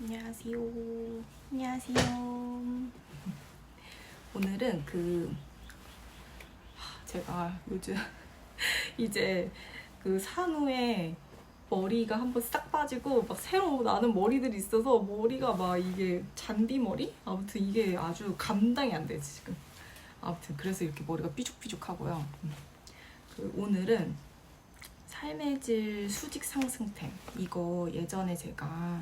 안녕하세요. 안녕하세요. 오늘은 그 하, 제가 요즘 이제 그 산후에 머리가 한번 싹 빠지고 막 새로 나는 머리들이 있어서 머리가 막 이게 잔디 머리? 아무튼 이게 아주 감당이 안돼 지금. 아무튼 그래서 이렇게 머리가 삐죽삐죽하고요. 음. 그 오늘은 삶의 질 수직 상승템 이거 예전에 제가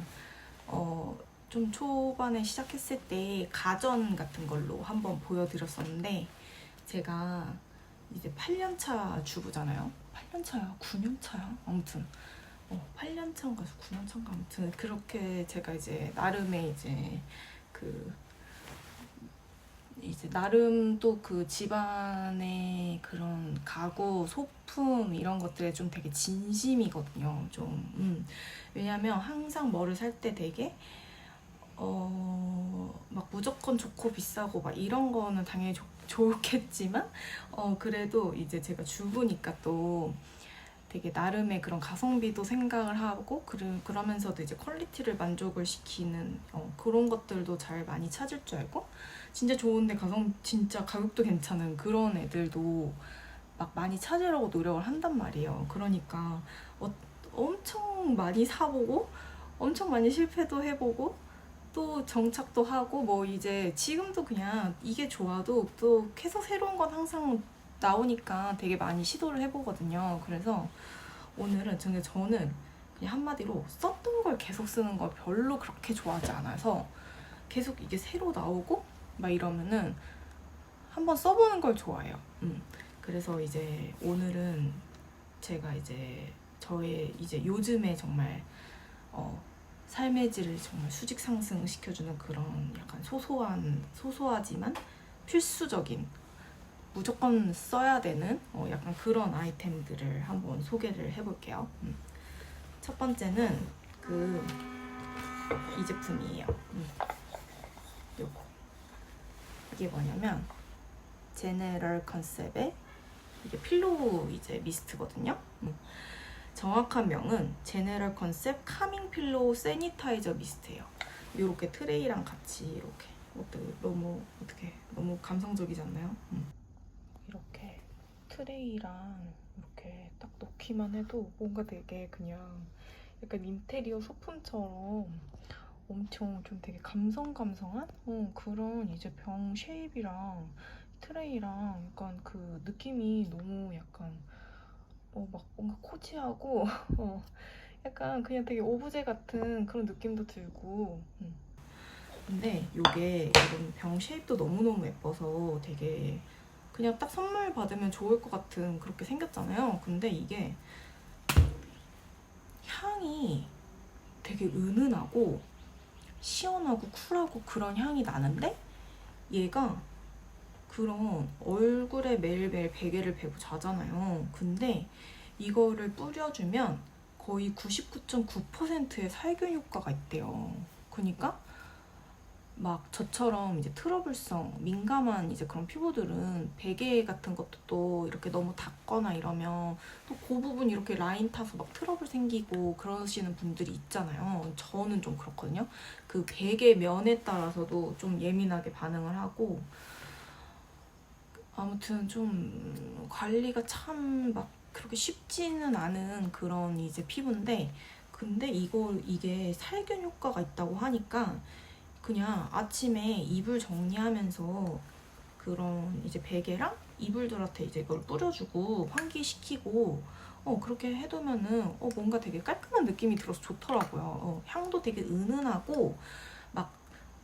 어, 좀 초반에 시작했을 때 가전 같은 걸로 한번 보여드렸었는데 제가 이제 8년차 주부잖아요. 8년차야? 9년차야? 아무튼 어, 8년차인가 9년차인가 아무튼 그렇게 제가 이제 나름의 이제 그 이제 나름 또 그 집안의 그런 가구, 소품 이런 것들에 좀 되게 진심이거든요. 좀 음. 왜냐면 항상 뭐를 살 때 되게 어막 무조건 좋고 비싸고 막 이런 거는 당연히 좋, 좋겠지만 어 그래도 이제 제가 주부니까 또 되게 나름의 그런 가성비도 생각을 하고 그러, 그러면서도 이제 퀄리티를 만족을 시키는 어, 그런 것들도 잘 많이 찾을 줄 알고 진짜 좋은데 가성 진짜 가격도 괜찮은 그런 애들도 막 많이 찾으려고 노력을 한단 말이에요. 그러니까 어, 엄청 많이 사보고 엄청 많이 실패도 해보고 또 정착도 하고 뭐 이제 지금도 그냥 이게 좋아도 또 계속 새로운 건 항상 나오니까 되게 많이 시도를 해보거든요. 그래서 오늘은 저는 저는 그냥 한마디로 썼던 걸 계속 쓰는 걸 별로 그렇게 좋아하지 않아서 계속 이게 새로 나오고 막 이러면은 한번 써보는 걸 좋아해요. 음. 그래서 이제 오늘은 제가 이제 저의 이제 요즘에 정말 어, 삶의 질을 정말 수직 상승시켜주는 그런 약간 소소한 소소하지만 필수적인 무조건 써야 되는 어, 약간 그런 아이템들을 한번 소개를 해볼게요. 음. 첫 번째는 그 이 제품이에요. 음. 이게 뭐냐면 제네럴 컨셉의 이게 필로우 이제 미스트거든요. 음. 정확한 명은 제네럴 컨셉 카밍 필로우 세니타이저 미스트예요. 이렇게 트레이랑 같이 이렇게 어때 너무 어떻게 너무 감성적이지 않나요? 음. 이렇게 트레이랑 이렇게 딱 놓기만 해도 뭔가 되게 그냥 약간 인테리어 소품처럼 엄청 좀 되게 감성감성한 어, 그런 이제 병 쉐입이랑 트레이랑 약간 그 느낌이 너무 약간 어 막 뭔가 코지하고 어 약간 그냥 되게 오브제 같은 그런 느낌도 들고 음. 근데 이게 이런 병 쉐입도 너무너무 예뻐서 되게 그냥 딱 선물 받으면 좋을 것 같은 그렇게 생겼잖아요. 근데 이게 향이 되게 은은하고 시원하고 쿨하고 그런 향이 나는데 얘가 그런 얼굴에 매일매일 베개를 베고 자잖아요. 근데 이거를 뿌려주면 거의 99.9%의 살균 효과가 있대요. 그러니까 막 저처럼 이제 트러블성 민감한 이제 그런 피부들은 베개 같은 것도 또 이렇게 너무 닿거나 이러면 또 그 부분 이렇게 라인 타서 막 트러블 생기고 그러시는 분들이 있잖아요. 저는 좀 그렇거든요. 그 베개 면에 따라서도 좀 예민하게 반응을 하고 아무튼 좀 관리가 참 막 그렇게 쉽지는 않은 그런 이제 피부인데 근데 이거 이게 살균 효과가 있다고 하니까 그냥 아침에 이불 정리하면서 그런 이제 베개랑 이불들한테 이제 이걸 뿌려주고 환기시키고 어 그렇게 해두면은 어 뭔가 되게 깔끔한 느낌이 들어서 좋더라고요. 어, 향도 되게 은은하고 막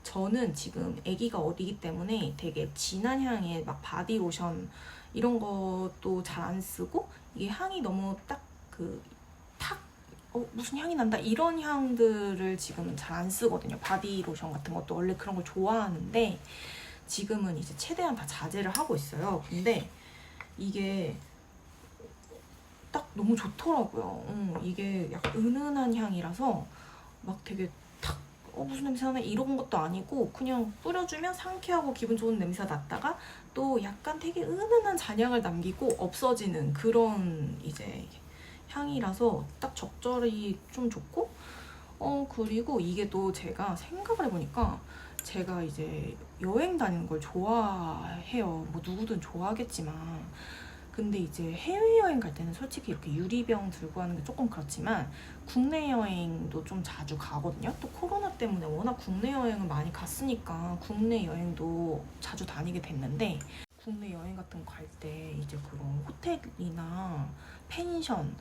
저는 지금 아기가 어리기 때문에 되게 진한 향의 막 바디 로션 이런 것도 잘 안 쓰고 이게 향이 너무 딱그탁 어, 무슨 향이 난다 이런 향들을 지금은 잘 안 쓰거든요. 바디 로션 같은 것도 원래 그런 걸 좋아하는데 지금은 이제 최대한 다 자제를 하고 있어요. 근데 이게 딱 너무 좋더라고요. 음, 이게 약간 은은한 향이라서 막 되게 탁 어, 무슨 냄새 나나 이런 것도 아니고 그냥 뿌려주면 상쾌하고 기분 좋은 냄새가 났다가 또 약간 되게 은은한 잔향을 남기고 없어지는 그런 이제 향이라서 딱 적절히 좀 좋고 어 그리고 이게 또 제가 생각을 해보니까 제가 이제 여행 다니는 걸 좋아해요. 뭐 누구든 좋아하겠지만 근데 이제 해외여행 갈 때는 솔직히 이렇게 유리병 들고 가는 게 조금 그렇지만 국내 여행도 좀 자주 가거든요. 또 코로나 때문에 워낙 국내 여행을 많이 갔으니까 국내 여행도 자주 다니게 됐는데 국내 여행 같은 거 갈 때 이제 그런 호텔이나 펜션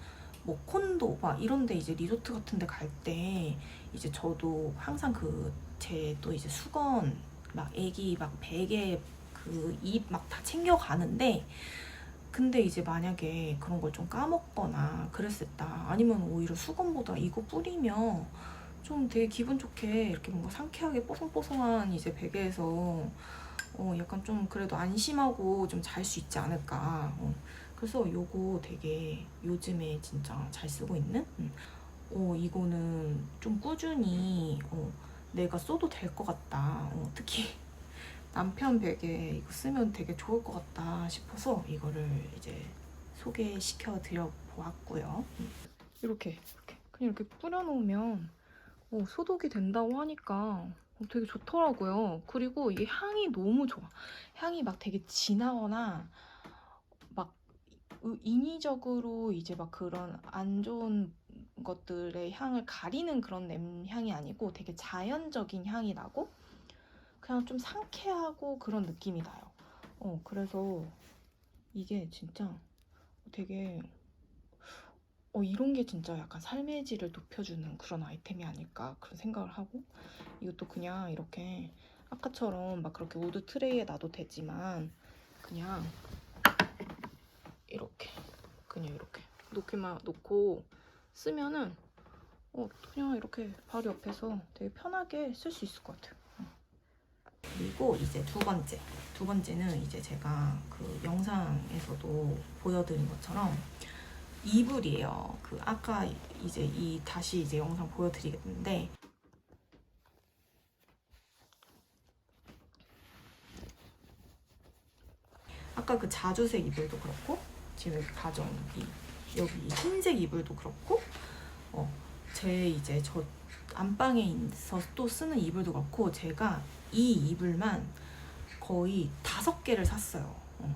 뭐 콘도 막 이런 데 이제 리조트 같은 데 갈 때 이제 저도 항상 그 제 또 이제 수건 막 애기 막 베개 그 입 막 다 챙겨 가는데 근데 이제 만약에 그런 걸 좀 까먹거나 그랬었다 아니면 오히려 수건보다 이거 뿌리면 좀 되게 기분 좋게 이렇게 뭔가 상쾌하게 뽀송뽀송한 이제 베개에서 어 약간 좀 그래도 안심하고 좀 잘 수 있지 않을까 어. 그래서 요거 되게 요즘에 진짜 잘 쓰고 있는 음. 어 이거는 좀 꾸준히 어 내가 써도 될 것 같다 어 특히 남편 베개 이거 쓰면 되게 좋을 것 같다 싶어서 이거를 이제 소개시켜 드려 보았고요. 음. 이렇게 이렇게 그냥 이렇게 뿌려놓으면 어, 소독이 된다고 하니까 어, 되게 좋더라고요. 그리고 이게 향이 너무 좋아. 향이 막 되게 진하거나 인위적으로 이제 막 그런 안 좋은 것들의 향을 가리는 그런 냄 향이 아니고 되게 자연적인 향이 나고 그냥 좀 상쾌하고 그런 느낌이 나요. 어, 그래서 이게 진짜 되게 어, 이런 게 진짜 약간 삶의 질을 높여주는 그런 아이템이 아닐까 그런 생각을 하고 이것도 그냥 이렇게 아까처럼 막 그렇게 우드 트레이에 놔도 되지만 그냥 이렇게 그냥 이렇게 놓기만 놓고 쓰면은 어, 그냥 이렇게 바로 옆에서 되게 편하게 쓸 수 있을 것 같아요. 그리고 이제 두 번째. 두 번째는 이제 제가 그 영상에서도 보여드린 것처럼 이불이에요. 그 아까 이제 이 다시 이제 영상 보여드리겠는데 아까 그 자주색 이불도 그렇고 지금 여기 가져온 이 여기 이 흰색 이불도 그렇고 어 제 이제 저 안방에 있어서 또 쓰는 이불도 그렇고 제가 이 이불만 거의 다섯 개를 샀어요. 어.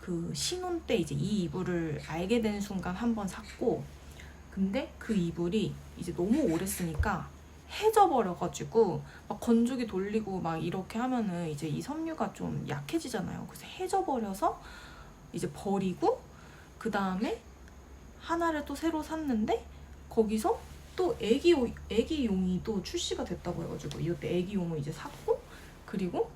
그 신혼 때 이제 이 이불을 알게 된 순간 한 번 샀고 근데 그 이불이 이제 너무 오래 쓰니까 해져 버려가지고 막 건조기 돌리고 막 이렇게 하면은 이제 이 섬유가 좀 약해지잖아요. 그래서 해져 버려서 이제 버리고 그 다음에 하나를 또 새로 샀는데 거기서 또 애기용 애기 용이 또 출시가 됐다고 해가지고 이때 애기 용을 이제 샀고 그리고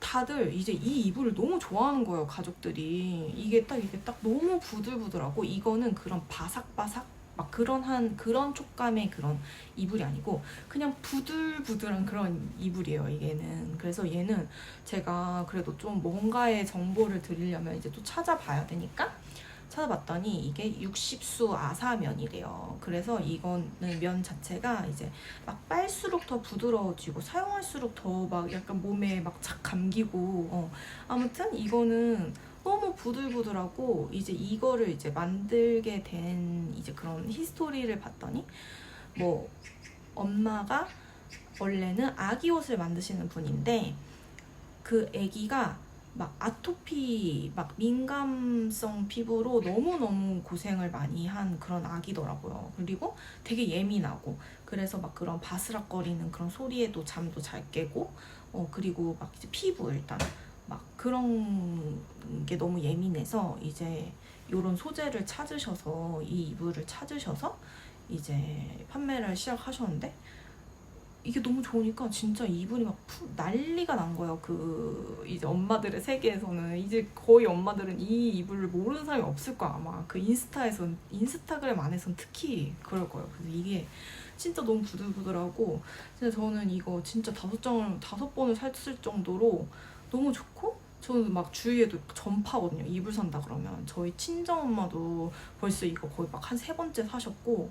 다들 이제 이 이불을 너무 좋아하는 거예요 가족들이. 이게 딱 이게 딱 너무 부들부들하고 이거는 그런 바삭바삭 막 그런 한 그런 촉감의 그런 이불이 아니고 그냥 부들부들한 그런 이불이에요 이게는 그래서 얘는 제가 그래도 좀 뭔가의 정보를 드리려면 이제 또 찾아봐야 되니까 찾아봤더니 이게 60수 아사면이래요. 그래서 이거는 면 자체가 이제 막 빨수록 더 부드러워지고 사용할수록 더 막 약간 몸에 막 착 감기고 어. 아무튼 이거는 너무 부들부들하고 이제 이거를 이제 만들게 된 이제 그런 히스토리를 봤더니 뭐 엄마가 원래는 아기 옷을 만드시는 분인데 그 아기가 막 아토피 막 민감성 피부로 너무너무 고생을 많이 한 그런 아기더라고요. 그리고 되게 예민하고 그래서 막 그런 바스락거리는 그런 소리에도 잠도 잘 깨고 어 그리고 막 이제 피부 일단 막 그런 게 너무 예민해서 이제 요런 소재를 찾으셔서 이 이불을 찾으셔서 이제 판매를 시작하셨는데 이게 너무 좋으니까 진짜 이불이 막 푸, 난리가 난 거예요. 그 이제 엄마들의 세계에서는 이제 거의 엄마들은 이 이불을 모르는 사람이 없을 거야 아마 그 인스타에선 인스타그램 안에선 특히 그럴 거예요. 그래서 이게 진짜 너무 부들부들하고 진짜 저는 이거 진짜 다섯 장을 다섯 번을 샀을 정도로 너무 좋고 저는 막 주위에도 전파거든요. 이불 산다 그러면 저희 친정 엄마도 벌써 이거 거의 막 한 세 번째 사셨고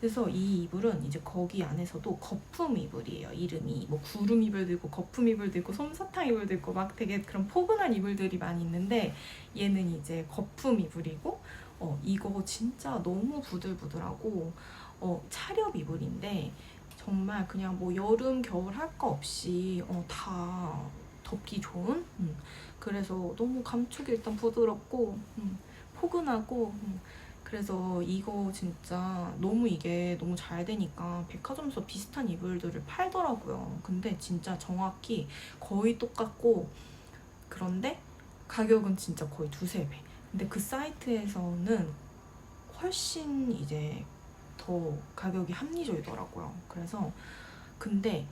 그래서 이 이불은 이제 거기 안에서도 거품 이불이에요. 이름이 뭐 구름 이불도 있고 거품 이불도 있고 솜사탕 이불도 있고 막 되게 그런 포근한 이불들이 많이 있는데 얘는 이제 거품 이불이고 어 이거 진짜 너무 부들부들하고 어, 차렵 이불인데 정말 그냥 뭐 여름 겨울 할 거 없이 어, 다 덮기 좋은 음. 그래서 너무 감촉이 일단 부드럽고 음, 포근하고 음. 그래서 이거 진짜 너무 이게 너무 잘 되니까 백화점에서 비슷한 이불들을 팔더라고요. 근데 진짜 정확히 거의 똑같고 그런데 가격은 진짜 거의 두세 배. 근데 그 사이트에서는 훨씬 이제 더 가격이 합리적이더라고요. 그래서 근데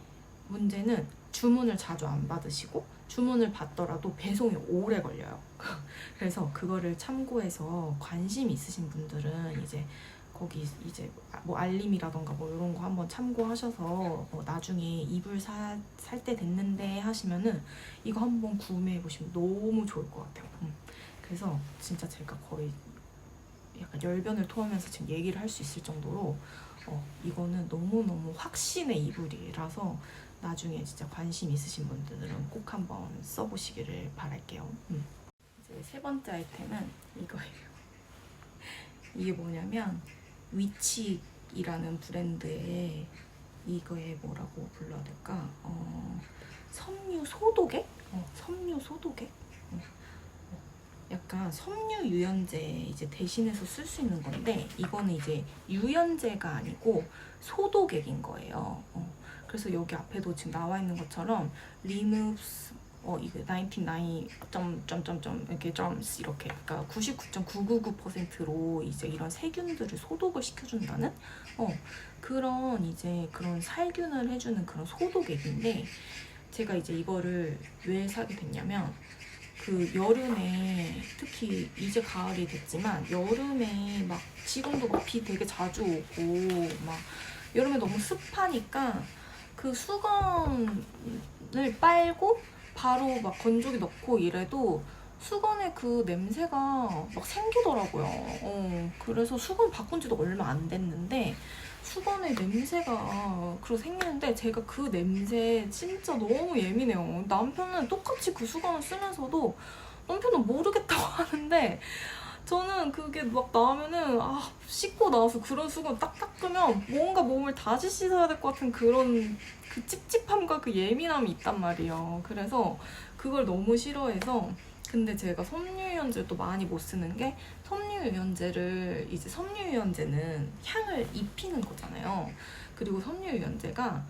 문제는 주문을 자주 안 받으시고 주문을 받더라도 배송이 오래 걸려요. 그래서 그거를 참고해서 관심 있으신 분들은 이제 거기 이제 뭐 알림이라던가 뭐 이런 거 한번 참고하셔서 어, 나중에 이불 사, 살때 됐는데 하시면은 이거 한번 구매해 보시면 너무 좋을 것 같아요. 음. 그래서 진짜 제가 거의 약간 열변을 토하면서 지금 얘기를 할 수 있을 정도로 어, 이거는 너무너무 확신의 이불이라서 나중에 진짜 관심 있으신 분들은 꼭 한번 써보시기를 바랄게요. 음. 이제 세 번째 아이템은 이거예요. 이게 뭐냐면 위치이라는 브랜드의 이거에 뭐라고 불러야 될까? 어, 섬유 소독액? 어, 섬유 소독액? 어, 어, 약간 섬유 유연제 이제 대신해서 쓸 수 있는 건데 이거는 이제 유연제가 아니고 소독액인 거예요. 어, 그래서 여기 앞에도 지금 나와 있는 것처럼 removes 어 이게 99. 점점점점 이렇게 점스 이렇게 그러니까 99.999%로 이제 이런 세균들을 소독을 시켜준다는 어 그런 이제 그런 살균을 해주는 그런 소독액인데 제가 이제 이거를 왜 사게 됐냐면 그 여름에 특히 이제 가을이 됐지만 여름에 막 지금도 막 비 되게 자주 오고 막 여름에 너무 습하니까 그 수건을 빨고 바로 막 건조기 넣고 이래도 수건에 그 냄새가 막 생기더라고요. 어, 그래서 수건 바꾼 지도 얼마 안 됐는데 수건에 냄새가 그러 생기는데 제가 그 냄새 진짜 너무 예민해요. 남편은 똑같이 그 수건을 쓰면서도 남편은 모르겠다고 하는데 저는 그게 막 나오면은 아 씻고 나와서 그런 수건 딱 닦으면 뭔가 몸을 다시 씻어야 될 것 같은 그런 그 찝찝함과 그 예민함이 있단 말이에요. 그래서 그걸 너무 싫어해서 근데 제가 섬유유연제도 많이 못 쓰는 게 섬유유연제를 이제 섬유유연제는 향을 입히는 거잖아요. 그리고 섬유유연제가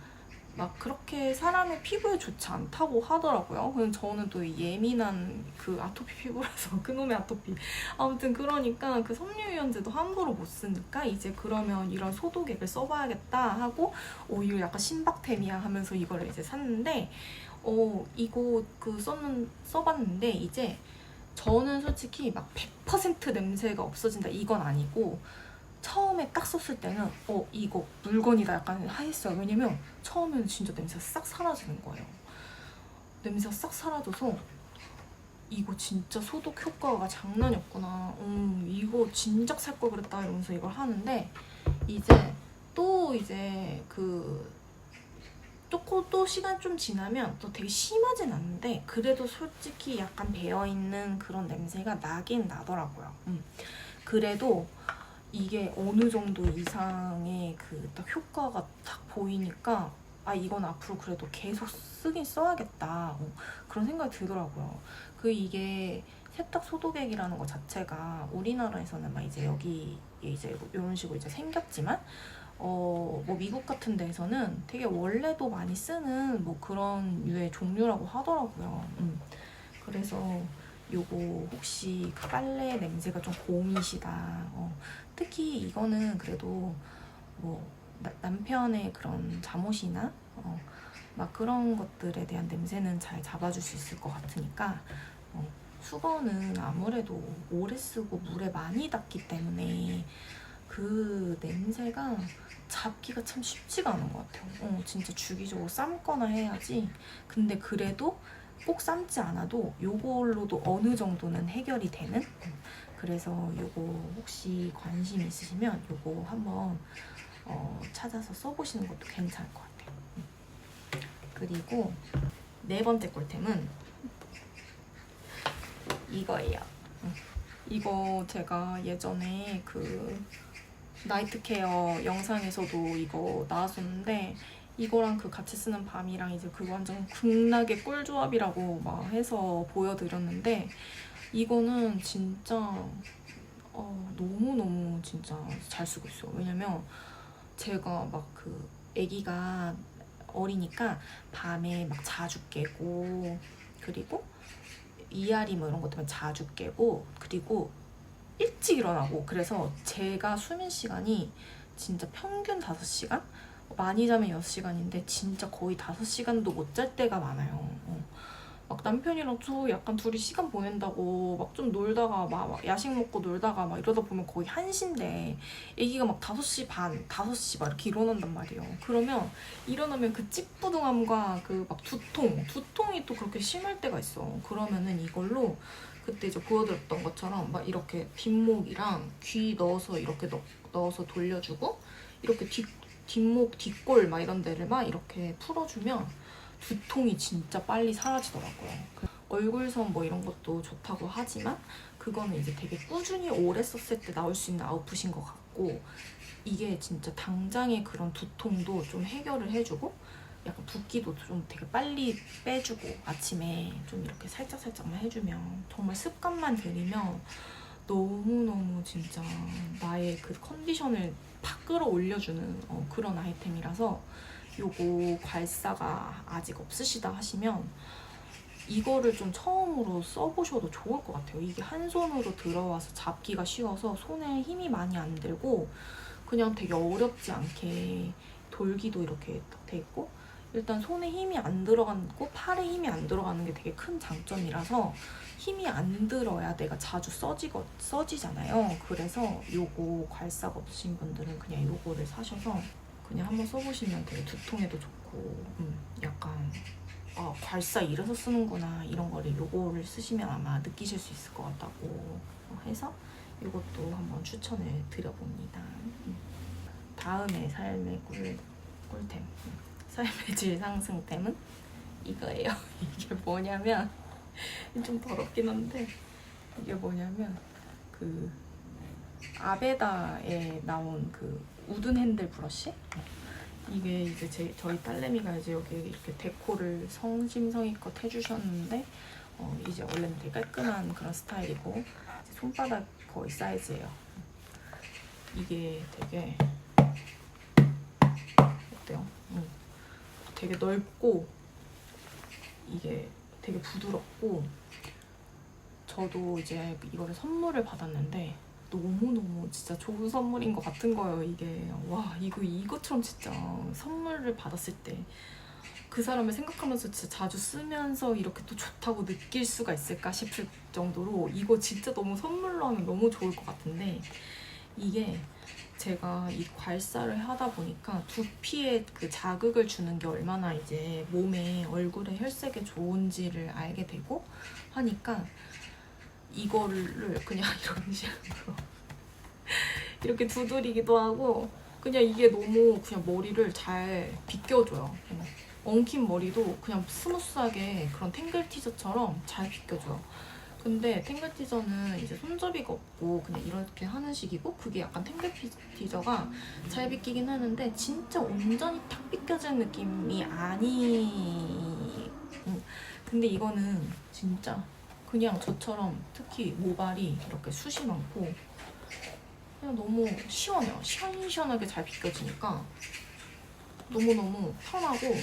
막 그렇게 사람의 피부에 좋지 않다고 하더라고요. 근데 저는 또 예민한 그 아토피 피부라서 그놈의 아토피. 아무튼 그러니까 그 섬유유연제도 함부로 못 쓰니까 이제 그러면 이런 소독액을 써봐야겠다 하고 오 이거 약간 신박템이야 하면서 이거를 이제 샀는데 어 이거 그 썼는 써봤는데 이제 저는 솔직히 막 100% 냄새가 없어진다 이건 아니고 처음에 딱 썼을 때는 어 이거 물건이다 약간 하했어요. 왜냐면 처음에는 진짜 냄새가 싹 사라지는 거예요. 냄새가 싹 사라져서 이거 진짜 소독 효과가 장난이 없구나. 음 이거 진작 살 걸 그랬다 이러면서 이걸 하는데 이제 또 이제 그 조금 또 시간 좀 지나면 또 되게 심하진 않는데 그래도 솔직히 약간 배어있는 그런 냄새가 나긴 나더라고요. 음. 그래도 이게 어느 정도 이상의 그 딱 효과가 딱 보이니까 아 이건 앞으로 그래도 계속 쓰긴 써야겠다 어, 그런 생각이 들더라고요. 그 이게 세탁 소독액이라는 것 자체가 우리나라에서는 막 이제 여기 이제 이런 식으로 이제 생겼지만 어 뭐 미국 같은 데에서는 되게 원래도 많이 쓰는 뭐 그런 유의 종류라고 하더라고요. 음. 그래서 요거 혹시 그 빨래 냄새가 좀 고미시다. 어, 특히 이거는 그래도 뭐 나, 남편의 그런 잠옷이나 어, 막 그런 것들에 대한 냄새는 잘 잡아줄 수 있을 것 같으니까 어, 수건은 아무래도 오래 쓰고 물에 많이 닿기 때문에 그 냄새가 잡기가 참 쉽지가 않은 것 같아요. 어, 진짜 주기적으로 삶거나 해야지. 근데 그래도 꼭 삶지 않아도 요걸로도 어느 정도는 해결이 되는 그래서 요거 혹시 관심 있으시면 요거 한번 어, 찾아서 써보시는 것도 괜찮을 것 같아요. 음. 그리고 네 번째 꿀템은 이거예요. 음. 이거 제가 예전에 그 나이트 케어 영상에서도 이거 나왔었는데 이거랑 그 같이 쓰는 밤이랑 이제 그 완전 극락의 꿀 조합이라고 막 해서 보여드렸는데 이거는 진짜 어, 너무너무 진짜 잘 쓰고 있어요. 왜냐면 제가 막 그 아기가 어리니까 밤에 막 자주 깨고 그리고 이알이 뭐 이런 것 때문에 자주 깨고 그리고 일찍 일어나고 그래서 제가 수면 시간이 진짜 평균 5시간? 많이 자면 6시간인데 진짜 거의 5시간도 못 잘 때가 많아요. 어. 막 남편이랑 저 약간 둘이 시간 보낸다고 막 좀 놀다가 막, 막 야식 먹고 놀다가 막 이러다 보면 거의 1시인데 애기가 막 5시 반, 5시 막 이렇게 일어난단 말이에요. 그러면 일어나면 그 찌뿌둥함과 그 막 두통, 두통이 또 그렇게 심할 때가 있어. 그러면은 이걸로 그때 이제 보여드렸던 것처럼 막 이렇게 뒷목이랑 귀 넣어서 이렇게 넣, 넣어서 돌려주고 이렇게 뒷, 뒷목, 뒷골 막 이런 데를 막 이렇게 풀어주면 두통이 진짜 빨리 사라지더라고요. 그 얼굴선 뭐 이런 것도 좋다고 하지만 그거는 이제 되게 꾸준히 오래 썼을 때 나올 수 있는 아웃풋인 것 같고 이게 진짜 당장의 그런 두통도 좀 해결을 해주고 약간 붓기도 좀 되게 빨리 빼주고 아침에 좀 이렇게 살짝살짝만 해주면 정말 습관만 들이면 너무너무 진짜 나의 그 컨디션을 팍 끌어올려주는 어, 그런 아이템이라서 요거 괄사가 아직 없으시다 하시면 이거를 좀 처음으로 써보셔도 좋을 것 같아요. 이게 한 손으로 들어와서 잡기가 쉬워서 손에 힘이 많이 안 들고 그냥 되게 어렵지 않게 돌기도 이렇게 돼 있고 일단 손에 힘이 안 들어가고 팔에 힘이 안 들어가는 게 되게 큰 장점이라서 힘이 안 들어야 내가 자주 써지거, 써지잖아요. 그래서 요거 괄사가 없으신 분들은 그냥 요거를 사셔서 그냥 한번 써보시면 되게 두통에도 좋고 음, 약간 아, 괄사 이래서 쓰는구나 이런 거를 요거를 쓰시면 아마 느끼실 수 있을 것 같다고 해서 이것도 한번 추천을 드려봅니다. 음. 다음에 삶의 꿀, 꿀템 음. 삶의 질 상승템은 이거예요. 이게 뭐냐면 좀 더럽긴 한데 이게 뭐냐면 그 아베다에 나온 그 우든 핸들 브러쉬 이게 이제 제, 저희 딸내미가 이제 여기 이렇게 데코를 성심성의껏 해주셨는데 어, 이제 원래는 되게 깔끔한 그런 스타일이고 손바닥 거의 사이즈예요. 이게 되게 되게 넓고 이게 되게 부드럽고 저도 이제 이거를 선물을 받았는데 너무너무 진짜 좋은 선물인 것 같은 거예요, 이게. 와, 이거, 이것처럼 진짜 선물을 받았을 때 그 사람을 생각하면서 진짜 자주 쓰면서 이렇게 또 좋다고 느낄 수가 있을까 싶을 정도로 이거 진짜 너무 선물로 하면 너무 좋을 것 같은데 이게 제가 이 괄사를 하다 보니까 두피에 그 자극을 주는 게 얼마나 이제 몸에 얼굴에 혈색에 좋은지를 알게 되고 하니까 이거를 그냥 이런 식으로 이렇게 두드리기도 하고 그냥 이게 너무 그냥 머리를 잘. 어, 엉킨 머리도 그냥 스무스하게 그런 탱글 티저처럼 잘 빗겨줘요. 근데 탱글 티저는 이제 손잡이가 없고 그냥 이렇게 하는 식이고 그게 약간 탱글 티- 티저가 잘 빗기긴 하는데 진짜 온전히 탁 빗겨지는 느낌이 아니. 음. 근데 이거는 진짜 그냥 저처럼 특히 모발이 이렇게 숱이 많고 그냥 너무 시원해요. 시원시원하게 잘 비껴지니까 너무너무 편하고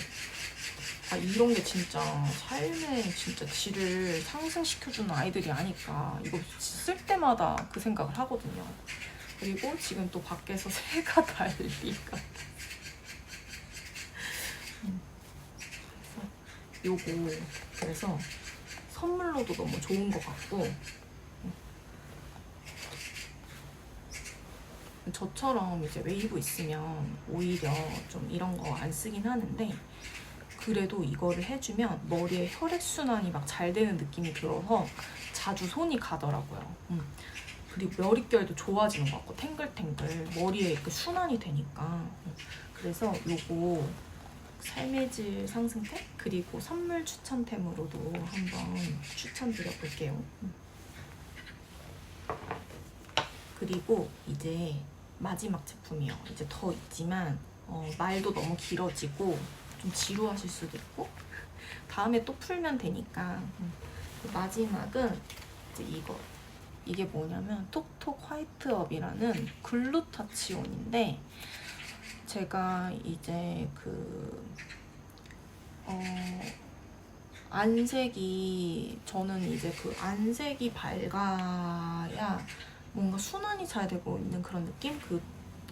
아 이런 게 진짜 삶의 진짜 질을 상승시켜주는 아이들이 아닐까 이거 쓸 때마다 그 생각을 하거든요. 그리고 지금 또 밖에서 새가 달리가 음. 요거 그래서 선물로도 너무 좋은 것 같고 저처럼 이제 웨이브 있으면 오히려 좀 이런 거 안 쓰긴 하는데 그래도 이거를 해주면 머리에 혈액순환이 막 잘 되는 느낌이 들어서 자주 손이 가더라고요. 음. 그리고 머릿결도 좋아지는 것 같고 탱글탱글 머리에 그 순환이 되니까 음. 그래서 요거 삶의 질 상승템 그리고 선물 추천템으로도 한번 추천드려 볼게요. 음. 그리고 이제 마지막 제품이요. 이제 더 있지만 어, 말도 너무 길어지고 좀 지루하실 수도 있고 다음에 또 풀면 되니까. 음. 마지막은 이제 이거. 이게 뭐냐면 톡톡 화이트업이라는 글루타치온인데 제가 이제 그 어, 안색이 저는 이제 그 안색이 밝아야 뭔가 순환이 잘 되고 있는 그런 느낌? 그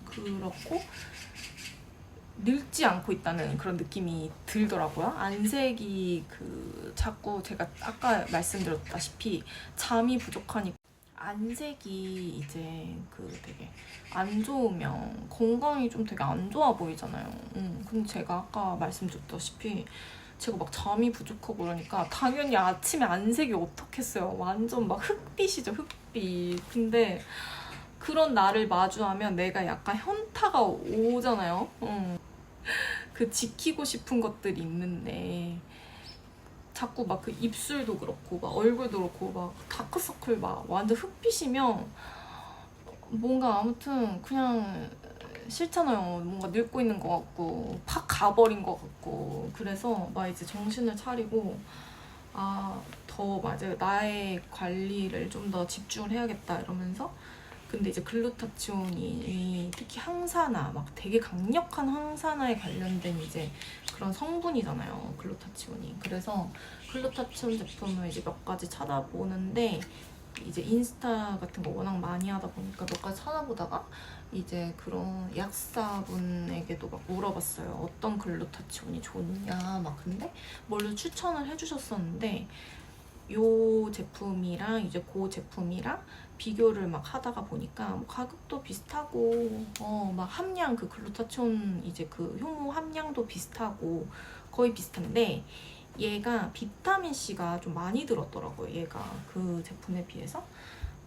그렇고 늙지 않고 있다는 그런 느낌이 들더라고요. 안색이 그 자꾸 제가 아까 말씀드렸다시피 잠이 부족하니까 안색이 이제 그 되게 안 좋으면 건강이 좀 되게 안 좋아 보이잖아요. 음, 근데 제가 아까 말씀드렸다시피 제가 막 잠이 부족하고 그러니까 당연히 아침에 안색이 어떻겠어요. 완전 막 흑빛이죠, 흑빛. 근데 그런 나를 마주하면 내가 약간 현타가 오잖아요. 음. 그 지키고 싶은 것들이 있는데 자꾸 막 그 입술도 그렇고 막 얼굴도 그렇고 막 다크서클 막 완전 흑빛이면 뭔가 아무튼 그냥 싫잖아요. 뭔가 늙고 있는 것 같고 팍 가버린 것 같고 그래서 막 이제 정신을 차리고 아더 맞아요. 나의 관리를 좀 더 집중을 해야겠다 이러면서 근데 이제 글루타치온이 특히 항산화 막 되게 강력한 항산화에 관련된 이제 그런 성분이잖아요. 글루타치온이. 그래서 글루타치온 제품을 이제 몇 가지 찾아보는데 이제 인스타 같은 거 워낙 많이 하다 보니까 몇 가지 찾아보다가 이제 그런 약사분에게도 막 물어봤어요. 어떤 글루타치온이 좋냐 막 근데 뭘로 추천을 해주셨었는데 요 제품이랑 이제 그 제품이랑 비교를 막 하다가 보니까 뭐 가격도 비슷하고 어 막 함량 그 글루타치온 이제 그 효모 함량도 비슷하고 거의 비슷한데 얘가 비타민 C가 좀 많이 들었더라고요. 얘가 그 제품에 비해서.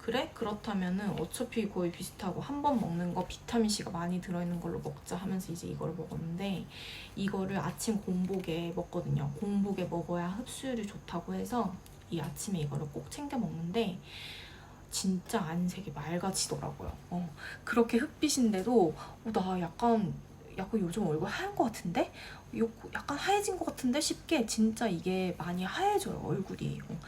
그래? 그렇다면은 어차피 거의 비슷하고 한 번 먹는 거 비타민 C가 많이 들어있는 걸로 먹자 하면서 이제 이걸 먹었는데 이거를 아침 공복에 먹거든요. 공복에 먹어야 흡수율이 좋다고 해서 이 아침에 이거를 꼭 챙겨 먹는데 진짜 안색이 맑아지더라고요. 어, 그렇게 흑빛인데도 어, 나 약간 약간 요즘 얼굴 하얀 것 같은데? 요, 약간 하얘진 것 같은데 싶게 진짜 이게 많이 하얘져요 얼굴이. 어,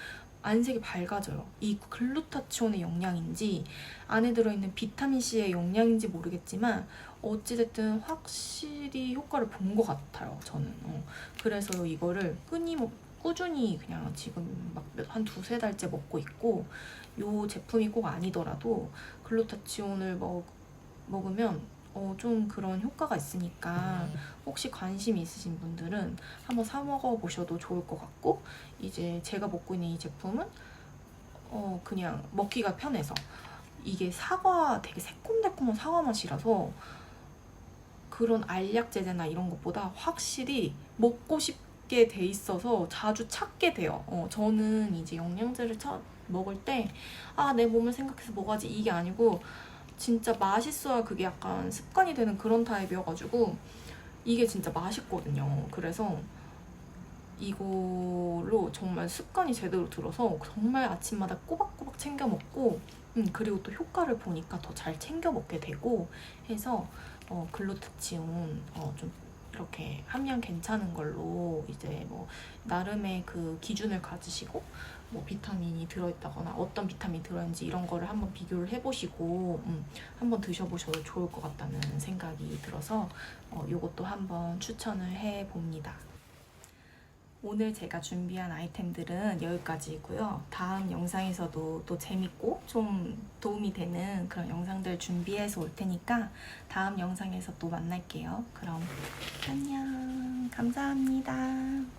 안색이 밝아져요. 이 글루타치온의 영양인지 안에 들어있는 비타민 C의 영양인지 모르겠지만 어찌됐든 확실히 효과를 본 것 같아요. 저는. 어, 그래서 이거를 끊임 꾸준히 그냥 지금 막 한 두세 달째 먹고 있고 요 제품이 꼭 아니더라도 글루타치온을 먹, 먹으면 어, 좀 그런 효과가 있으니까 혹시 관심 있으신 분들은 한번 사 먹어 보셔도 좋을 것 같고 이제 제가 먹고 있는 이 제품은 어, 그냥 먹기가 편해서. 이게 사과 되게 새콤달콤한 사과 맛이라서 그런 알약 제제나 이런 것보다 확실히 먹고 싶 게 돼 있어서 자주 찾게 돼요. 어, 저는 이제 영양제를 차, 먹을 때 아 내 몸을 생각해서 먹어야지 이게 아니고 진짜 맛있어야 그게 약간 습관이 되는 그런 타입이어가지고 이게 진짜 맛있거든요. 그래서 이걸로 정말 습관이 제대로 들어서 정말 아침마다 꼬박꼬박 챙겨 먹고 음, 그리고 또 효과를 보니까 더 잘 챙겨 먹게 되고 해서 어, 글루타치온 어, 좀 이렇게 함량 괜찮은 걸로 이제 뭐 나름의 그 기준을 가지시고 뭐 비타민이 들어있다거나 어떤 비타민이 들어있는지 이런 거를 한번 비교를 해보시고 음, 한번 드셔보셔도 좋을 것 같다는 생각이 들어서 어, 이것도 한번 추천을 해봅니다. 오늘 제가 준비한 아이템들은 여기까지이고요. 다음 영상에서도 또 재밌고 좀 도움이 되는 그런 영상들 준비해서 올 테니까 다음 영상에서 또 만날게요. 그럼 안녕. 감사합니다.